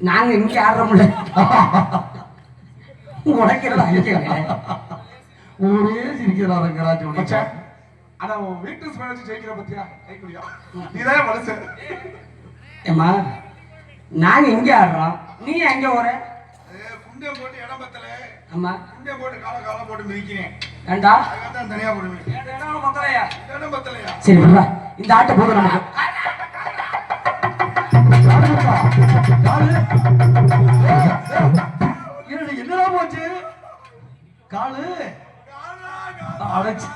நாங்க இங்க ஆடுறோம்ல. உடைக்கிறதா சிரிக்கிறாருங்கிறா சொல்லிச்சா மச்சான், ஆனா உன் வீட்டு ஸ்மெல் வச்சு ஜெயிக்கிற பத்தியா ஜெயிக்கலையா நீதான் மனுஷன் ஏம்மா நாங்க இங்க ஆடுறோம் நீ எங்க போற குண்டை போட்டு இடம் பத்தல ஆமா குண்டை போட்டு கால கால போட்டு மிதிக்கிறேன் ஏண்டா அதுக்காக தான் தனியா போடுவேன் இடம் பத்தலையா இடம் பத்தலையா சரி விடுறா இந்த ஆட்டை போதும் நமக்கு என்னடா போச்சு காலு அடைச்சு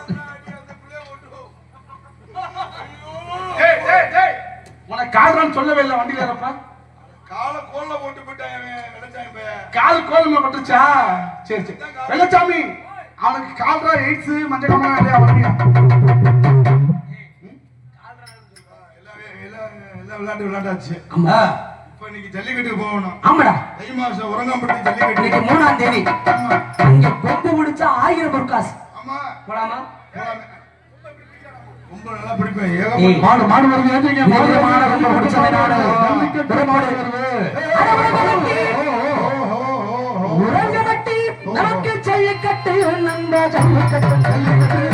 உனக்கு கால்றான்னு சொல்லவே இல்லை வண்டியில ஏறப்ப. கால கோல்ல போட்டு இப்ப கால் கோலமா பட்டுச்சா சரி சரி. வெள்ளச்சாமி அவனுக்கு கால்ரா எய்ட்ஸ் மஞ்சள் இல்லையா எல்லாம் விளையாட்டு விளையாட்டாச்சு ஆமா. இப்ப இன்னைக்கு ஜல்லிக்கட்டுக்கு போகணும். ஆமாடா. தை மாசம் உறங்காம்பட்டி ஜல்லிக்கட்டு. இன்னைக்கு மூணாம் தேதி. ஆமா. அங்க கொம்பு பிடிச்சா ஆயிரம் பொற்காசு. ஆமா. போலாமா. மாடு மாடு வருது. ஏற்றிங்க மாடு, மாடு, ரொம்ப பிடிச்ச நாடு. மாடு வருது. உறங்கவட்டி நமக்கு ஜல்லிக்கட்டு நம்ப ஜல்லிக்கட்டு ஜல்லிக்கட்டு ஜல்லிக்கட்டு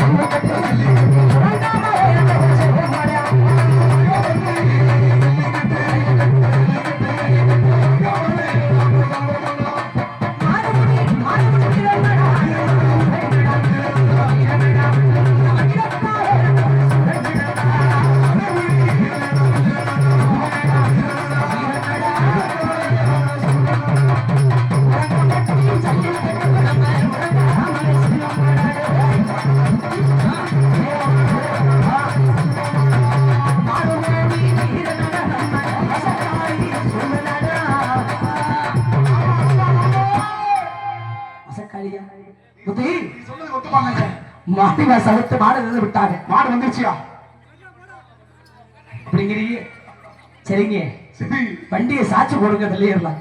மாட்டிவா சவுத்து மாடு இருந்து விட்டாங்க மாடு வந்துருச்சியா? அப்படிங்கிறீங்க சரிங்க. சரி வண்டியை சாட்சி போடுங்க தள்ளிடலாம்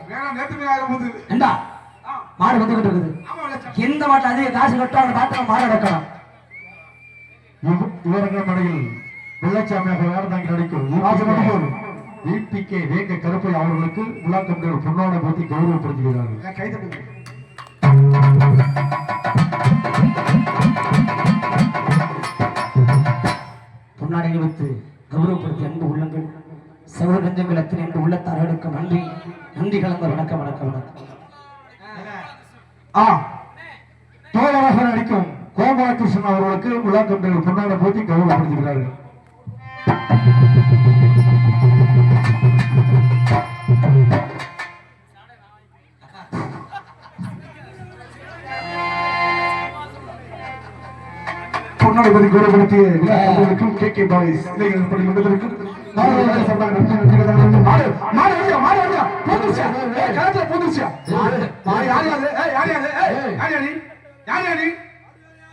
ஏண்டா மாடு வந்துகிட்டு இருக்குது எந்த மாட்டு அதிக காசு கட்டும் அந்த மாட்டை மாடு அடக்கணும் இவர்கள் மனையில் வெள்ளச்சாமியாக வேறு தாங்கி நடிக்கும் வீட்டுக்கே வேங்க கருப்பை அவர்களுக்கு விழா கம்பெனிகள் பொன்னாடை போத்தி கௌரவப்படுத்துகிறார்கள். என் கை கௌரவப்படுத்தி அன்பு உள்ளங்கள் செவர நெஞ்சங்கள் அத்தனை அன்பு உள்ளத்தார்களுக்கு நன்றி. நன்றி கலந்த வணக்கம் வணக்கம் வணக்கம். ஆ தோழராக நடிக்கும் கோபாலகிருஷ்ணன் அவர்களுக்கு விழா கொண்டாட போட்டி கௌரவப்படுத்துகிறார்கள். பொன்னாடை கௌரவப்படுத்திய விழா கே கே பாய்ஸ் இளைஞர் பள்ளி மன்றத்திற்கும்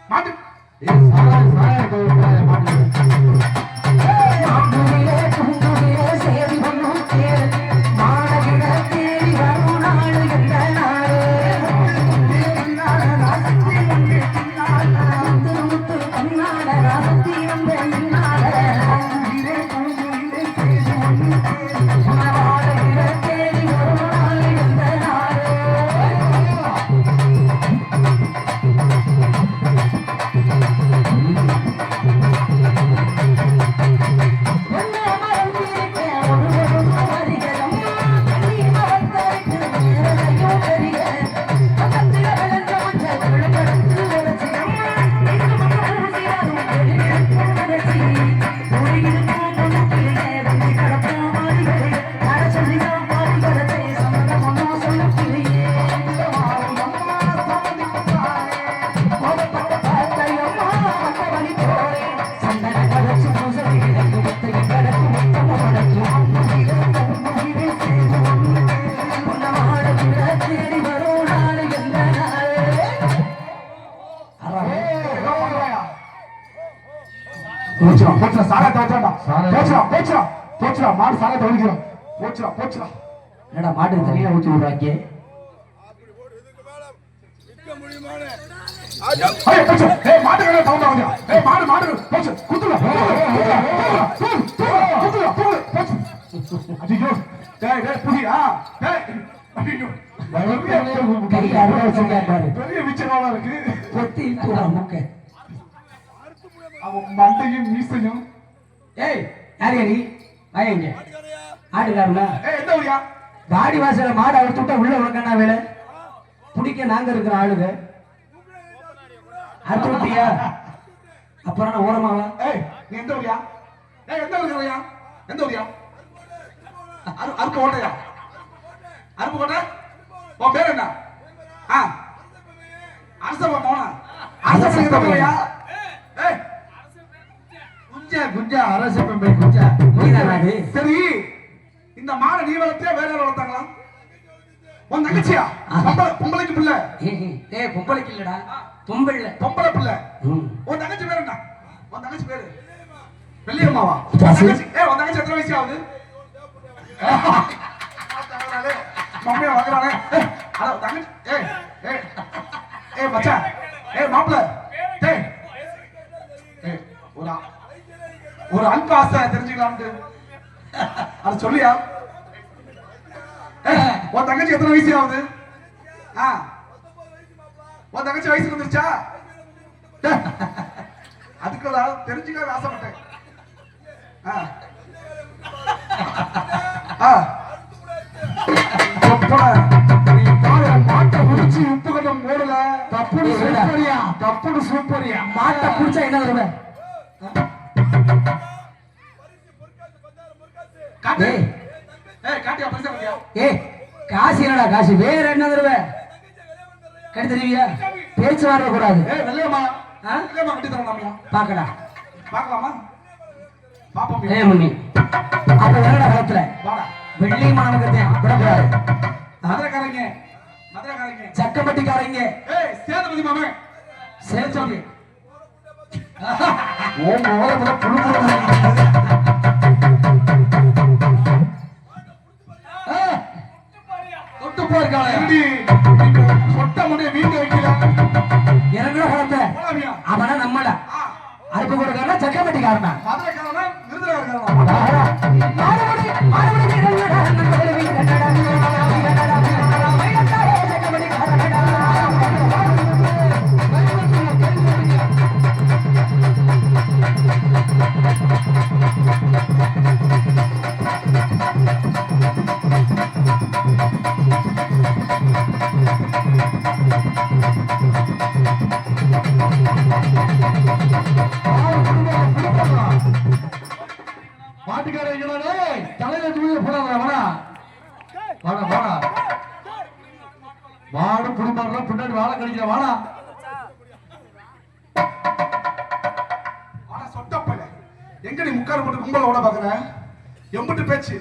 மாட்டு போச்சுடா போச்சுடா மாடு சாராயத்தை ஒழிக்கிறோம். போச்சுடா போச்சுடா. என்னடா மாட்டுக்கு தனியா ஊற்றி விடுறாங்க? வந்து ஏய் மாடு மாடு. போச்சு. குத்துடா குத்துடா போச்சு. ஐயோ டேய் டேய் ஐயோ பெரிய இருக்கு. மூக்க. அவன் மண்டையும் மீசையும். ஏய் யார் நீ வாங்க இங்க. ஆட்டுக்காரனா ஏய் எந்த ஊரியா? வாடி வாசல மாடு அவுத்து விட்டா உள்ள உனக்கண்ணா வேலை? பிடிக்க நாங்க இருக்கிற ஆளுங்க. அறுத்து விட்டியா? அப்புறம் ஓரமாவா ஏய் நீ எந்த ஊரியா? ஏய் எந்த ஊரியா எந்த ஊரியா? அரு அருக்கு ஓட்டையா அருப்பு கோட்டை? உன் பேர் என்ன? ஆ. அரசப்பா மோனா அரசப்பா தமிழையா ஏய் குஞ்சா குஞ்சா அரசு பெம்பை குஞ்சா. சரி இந்த மாடை நீ வளர்த்தியா வேற வளர்த்தாங்களா? உன் தங்கச்சியா? பொம்பளை பொம்பளைக்கு பிள்ளை. ஏய் பொம்பளைக்கு இல்லடா. பொம்பளை. பொம்பளை பிள்ளை. உன் தங்கச்சி பேர் என்ன? உன் தங்கச்சி பேரு? வெள்ளியம்மாவா? ஏய் உன் தங்கச்சி எத்தனை வயசு ஆகுது? மம்மியா ஏய் அட தங்கச்சி ஏய் ஏய் ஏய் மச்சான். ஏய் மாப்பிள்ள. ஒரு ஒரு அன்பு ஆசை தெரிஞ்சுக்கலாம்னு அது சொல்லியா? உன் தங்கச்சி எத்தனை வயசு ஆகுது ஆ? உன் தங்கச்சி வயசுக்கு வந்துருச்சா? அதுக்குடா தெரிஞ்சுக்க ஆசைப்பட்டேன். மாட்டை உரிச்சு உப்பு கட்டம் ஏய், வேண்டாம். சூப்பரியா தப்புடு சூப்பரியா மாட்டை புடிச்சா என்ன தருவ ஏய். காசு என்னடா காசு? வேற என்ன தருவ கடி தருவியா பேச்சு வாட கூடாது. கட்டி பாக்கடா பாப்போம் முன்னி. அப்ப என்னடா காலத்துல வெள்ளி மாணவர்கிட்ட விடக்கூடாது மதுரைக்காரங்க. மதுரைக்காரங்க. சக்கம்பட்டிக்காரங்க ஏய் சேதுபதி மாமே. சேர்த்து ஓ மோரத்துல புழு புழு போயிருக்காங்க சொட்ட முடிய வீங்க வைக்கல. இறங்குற போலாமியா அவனா நம்மள. அறுப்பு கொடுக்கறனா சக்கம்பட்டிக்காரனா மதுரைக்காரனா? விருதுநகர்காரனா? பின்னாடி வாழை கடிக்கிற வாடா ஆனா சொட்டப்பைய எங்க நீ முக்காடு போட்டு கும்பல ஓட பாக்குற? எம்பிட்டு பேச்சு?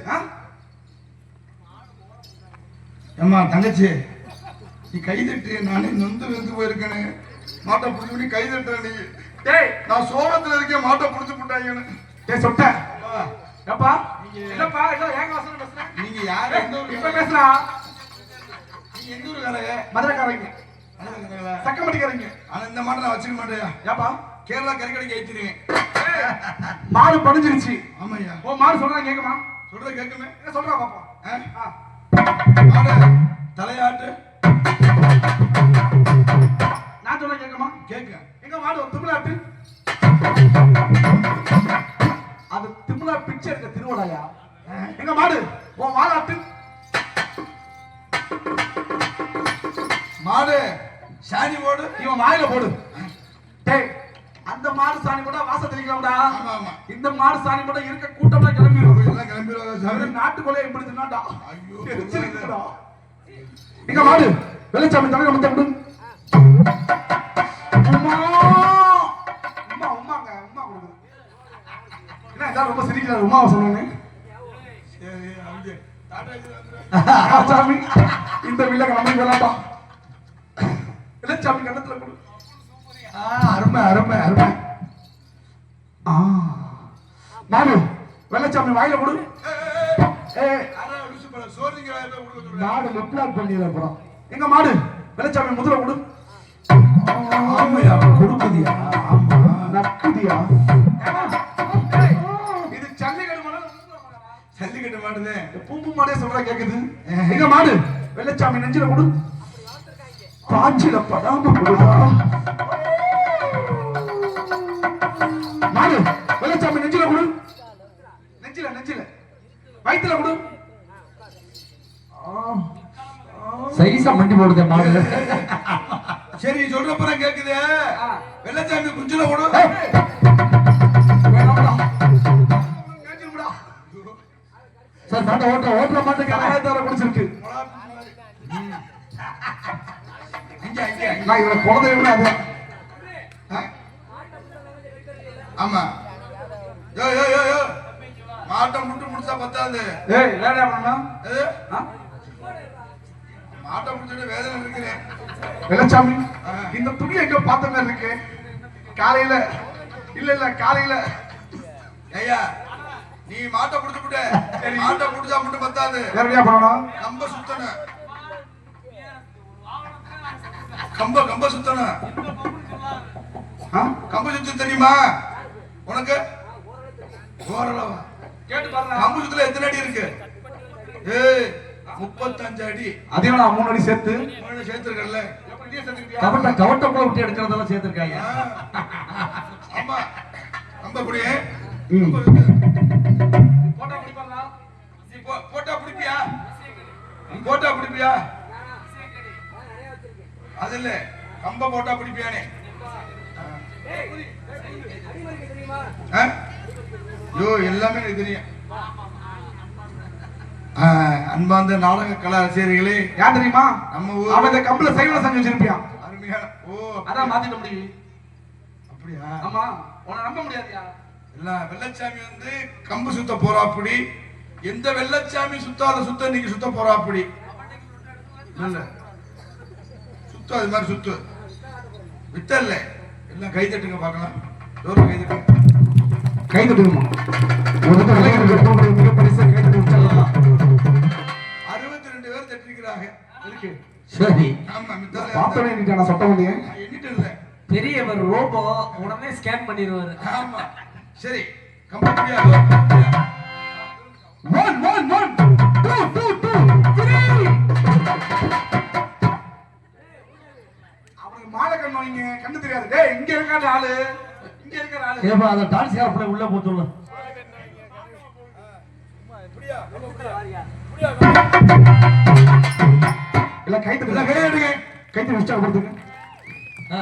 ஏம்மா தங்கச்சி நீ கை தட்டு நானே நொந்து வெந்து போயிருக்கேனே. மாட்டை பிடிச்சி பிடி கை தட்டுற நீ. டேய். நான் சோளத்துல இருக்கேன் மாட்டை பிடிச்சி போட்டாங்கன்னு டேய் சொட்ட. ஏப்பா? என்னப்பா என்ன ஏங்க வாசல் பேசுறேன் நீங்க யாரு? இப்ப பேசுறா நீங்க எந்த ஊருக்காரங்க மதுரைக்காரங்க சக்கமட்டிக்காரங்க ஆனா இந்த மாட்டை நான் வச்சுக்க மாட்டேயா ஏப்பா? கேரளா கறிக்கடைக்கு ஏற்றிடுவேன் மாடு படிஞ்சிருச்சு. ஆமாய்யா. ஓ மாடு சொல்றா கேக்குமா? சொல்ற கேட்குமே என்ன சொல்றா பாப்பா? ஆ? ஆ. மாடு தலையாட்டு. நான் சொல்ல கேக்குமா? கேட்க. எங்க மாடு திமிழாட்டு அது திமிழா பிச்சை இருக்க திருவிழாயா எங்க மாடு உன் மாலாட்டு மாடு சாணி போடு இவன் வாயில போடு. டேய் அந்த மாடு சாணி போட்டா வாசல் தெளிக்கலாம்டா. இந்த மாடு சாணி போட்டா இருக்க கூட்டம்லாம் கிளம்பிடும் எல்லாம் கிளம்பிடுவாங்க நாட்டுக்குள்ளே எப்படி தின்னாடா? ஐயோ. எங்க மாடு வெளிச்சாமி தலையில முத்த விடு உம்மா உம்மா உம்மாங்க உம்மா கொடுக்குது என்ன எல்லாரும் ரொம்ப சிரிக்கிறாரு உமாவை சரி அப்படியே. வந்துரு. சாமி. இந்த வில்லங்க நம்ம வேணாம்டா வெளிச்சாமி கண்ணத்துல கொடு அருமை அருமை அருமை. ஆ. மாடு வெள்ளச்சாமி வாயில கொடு. நாடு லிப்லாக் பண்ணிடுற அப்புறம் எங்க மாடு வெள்ளச்சாமி முதல்ல கொடு. ஆமையா, கொடுக்குதியா? ஆமா. நக்குதியா? இது ஜல்லிக்கட்டு மாடா ஜல்லிக்கட்டு மாடுதே. பூம்பு மாடே சொல்றா கேக்குது. எங்க மாடு வெள்ளச்சாமி நெஞ்சில கொடு. பாச்சில படாம கொடுடா மாடு வெள்ளச்சாமி நெஞ்சில கொடு. நெஞ்சில நெஞ்சில. வயித்துல கொடு. சைஸா மண்டி போடுதே மாடு சரி சொல்ற பிறகு கேக்குதே. வெள்ளச்சாமி குஞ்சுல. கேட்டுடுடா. சார் மாட்டை ஓட்ட ஓட்டுற மாட்டேங்க குடிச்சிருக்கு. நான் இவரை குழந்தை விட? ஆமா. யோ யோ யோ யோ. மாட்டை முட்டு முடிச்சா பத்தாது. ஏய் வேலையா பண்ணா எது? ஆ? மாட்டை முடிச்சுட்டு வேதனை இருக்கிறேன் வெள்ளச்சாமி. இந்த துணி எங்க பார்த்த மாதிரி இருக்கு. காலையில இல்ல இல்ல காலையில. ஐயா நீ மாட்டை புடிச்சு விட்ட மாட்டை புடிச்சா மட்டும் பத்தாது. கம்ப சுத்தணும். கம்ப கம்ப சுத்தணும்? கம்பு சுத்து தெரியுமா? உனக்கு? ஓரளவா. கேட்டு பாருங்க கம்பு சுத்துல எத்தனை அடி இருக்கு? ஏய் முப்பத்தஞ்சு அடி. அதையும் நான் மூணு அடி சேர்த்து. உன்னை சேர்த்திருக்கல கவட்ட கவட்டக்குள்ள விட்டு எடுக்கிறதெல்லாம் சேர்த்திருக்காங்க. ஆமா. கம்ப குடி. ம். கம்ப இருக்கு. போட்டா பிடிப்பாங்களா நீ போ- போட்டா பிடிப்பியா நீ போட்டா பிடிப்பியா அது இல்ல கம்ப போட்டா பிடிப்பியானே? ஆ? ஐயோ எல்லாமே எனக்கு தெரியும். ஆ, அன்பார்ந்த நாடக கலாச்சாரிகளே ஏன் தெரியுமா? நம்ம அவன் இந்த கம்பல சைவம் செஞ்சு வச்சிருப்பியான் அருமையான ஓ அதான் மாத்திட்ட முடியும் அப்படியா? ஆமா உன்னை நம்ப முடியாதுயா எல்லாம் வெள்ளச்சாமி வந்து கம்பு சுத்த போறாப்படி. எந்த வெள்ளச்சாமி சுத்தாத சுத்த இன்னைக்கு சுத்த போறாப்படி. இல்ல. சுத்து அது மாதிரி சுத்து வித்தல்ல எல்லாம் கை தட்டுங்க பார்க்கலாம். டோர் கை தட்டுங்க? கை தட்டுமா தட்டு அறுபத்தி ரெண்டு பேர் தட்டிருக்கிறாங்க. சரி. ஆமா மித்தால பார்த்தோன்னே நீட்டா நான் சொட்ட எண்ணிட்டு இல்ல பெரியவர் ரோபோ உடனே ஸ்கேன் பண்ணிடுவாரு. ஆமா. சரி. கம்பெனியா one one one two two two three கண்ணு கண்ணு தெரியாது டேய் இங்க இருக்கான ஆளு இங்க இருக்கிற ஆளு ஏப்பா அந்த டான்ஸ் கேப்ல உள்ள போ சொல்லு எல்லாம் கை தட்டு எல்லாம் கை தட்டுங்க கை தட்டு உற்சாகப்படுத்துங்க ஆ.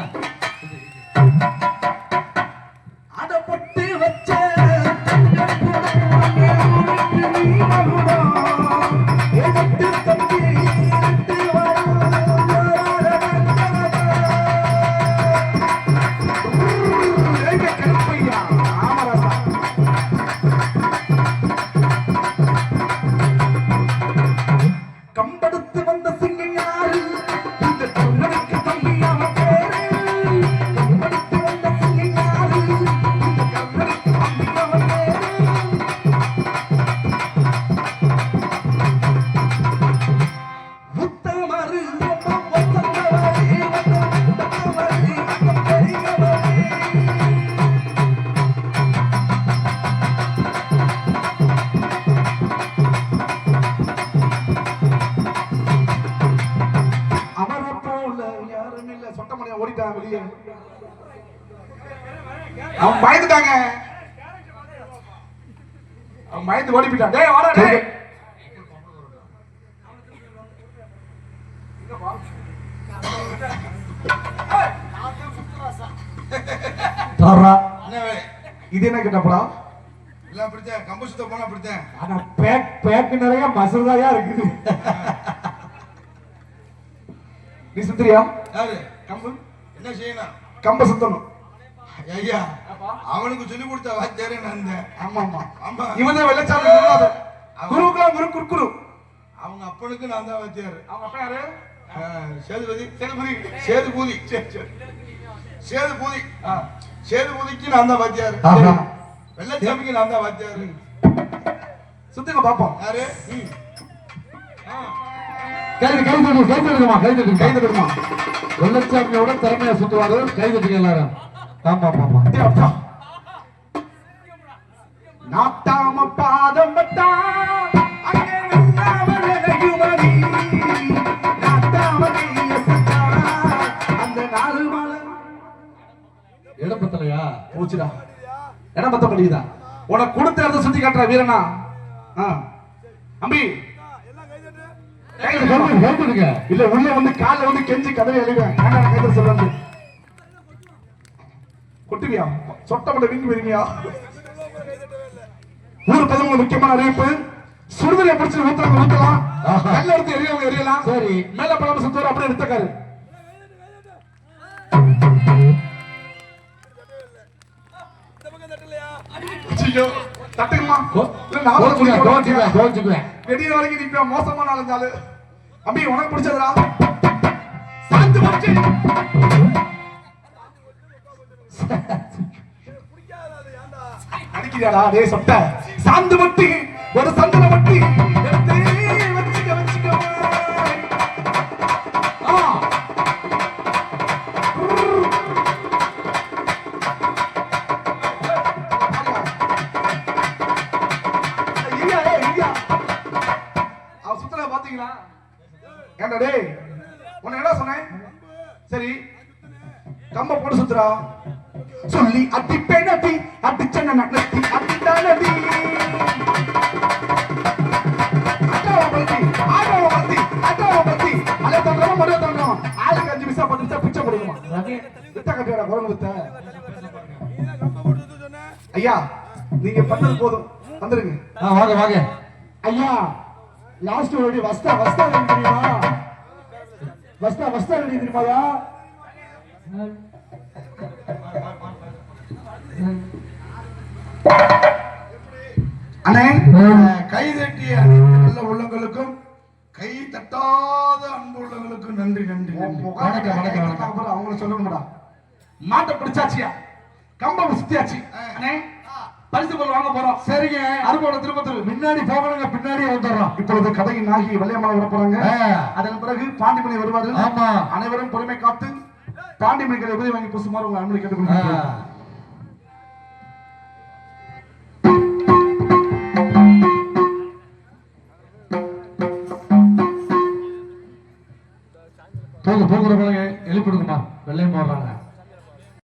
பயந்து ஓடி போயிட்டான் டேய் வாடா டேய்? இது என்ன கேட்டப்படா எல்லாம் பிடித்தேன் கம்பு சுத்த போனா பிடித்தேன் ஆனா பேக் பேக் நிறைய மசூதாயா இருக்குது. நீ சுத்துறியா? யாரு? கம்பு? என்ன செய்யணும்? கம்ப சுத்தணும். ஐயா அவனுக்கு சொல்லி கொடுத்த வாத்தியாரே நான். ஆமா ஆமா. ஆமா. இவன் தான் வெள்ளச்சாமி குருநாதர் குருவுக்குலாம் குரு குறுக்குரு அவங்க அப்பனுக்கு நான் தான் வாத்தியாரு. அவங்க அப்பா யாரு? சேதுபதி. சேதுபதி. சேது பூதி சரி சரி சேது பூதி ஆ. சேது பூதிக்கு நான் தான் வாத்தியாரு. வெள்ளச்சாமிக்கு நான் தான் வாத்தியாரு. சுத்துங்க பாப்போம். யாரு? கைது கை தட்டு கை தட்டுமா கை தட்டு கை தட்டுமா? வெள்ளச்சாமியோட திறமையா சுத்துவாரு. கை தட்டுங்க எல்லாரும். ஆமா ஆமா அப்பா. நாட்டாம பாதம் பட்டா அங்கே நின்னாமல் இறையுமடி. நாட்டாம கையை பட்டா, அந்த நாலு மலை இடம் பத்தலையா போச்சுடா இடம் பத்த முடியுதா உனக்கு கொடுத்த இடத்த சுத்தி காட்டுற வீரனா. அம்பி இல்ல உள்ள வந்து கால்ல வந்து கெஞ்சி கதவை எழுவேன் சொல்றது கொட்டுவியா? சொட்டப்பட்ட வீங்கி வருவியா ஊர் பதவங்க முக்கியமான அறிவிப்பு சுடுதலை பிடிச்சி ஊத்துறவங்க ஊத்தலாம். கல்ல எடுத்து எரியவங்க எரியலாம். சரி. மேல பழம் சுத்தவர் அப்படியே எடுத்துக்காரு. கோச்சுக்குவேன் வெடிய வரைக்கும் நிப்பா மோசமான ஆளுந்தாலு அம்பி உனக்கு பிடிச்சதுடா. சாந்து அடிக்கிறாடா டேய் சொட்ட. சாந்து மட்டி ஒரு சந்தன மட்டி என்னடே வச்சுக்க டேய் உன்னை என்ன சொன்னேன்? சரி கம்ப போட்டு சுத்துறா ஐயா நீங்க பண்ணது போதும். வந்துருங்க. ஆ வாங்க வாங்க. ஐயா லாஸ்ட் ஒரு வஸ்தா வஸ்தா ரெடி தெரியுமா? வஸ்தா வஸ்தா ரெடி தெரியுமாயா அண்ணே கை தட்டிய நல்ல உள்ளங்களுக்கும் கை தட்டாத அன்பு உள்ளங்களுக்கும் நன்றி நன்றி அவங்கள சொல்லணும்டா. மாட்டை பிடிச்சாச்சியா? கம்பம் சுத்தியாச்சு. அண்ணே பரிசு பொருள் வாங்க போறோம். சரிங்க. அருகோட திருப்பத்தூர். முன்னாடி போகணுங்க பின்னாடி வந்துடுறோம். இப்பொழுது கதையின் ஆகி வெள்ளையமலை வர போறாங்க. அதன் பிறகு பாண்டிமணி வருவாரு ஆமா. அனைவரும் பொறுமை காத்து பாண்டிமணிகளை உதவி வாங்கி புசுமாறு உங்க அன்பை ஆ. கேட்டுக்கொள்கிறேன் போங்க போகிற பிறகு எழுப்பிடுங்கம்மா வெள்ளையும் போடுறாங்க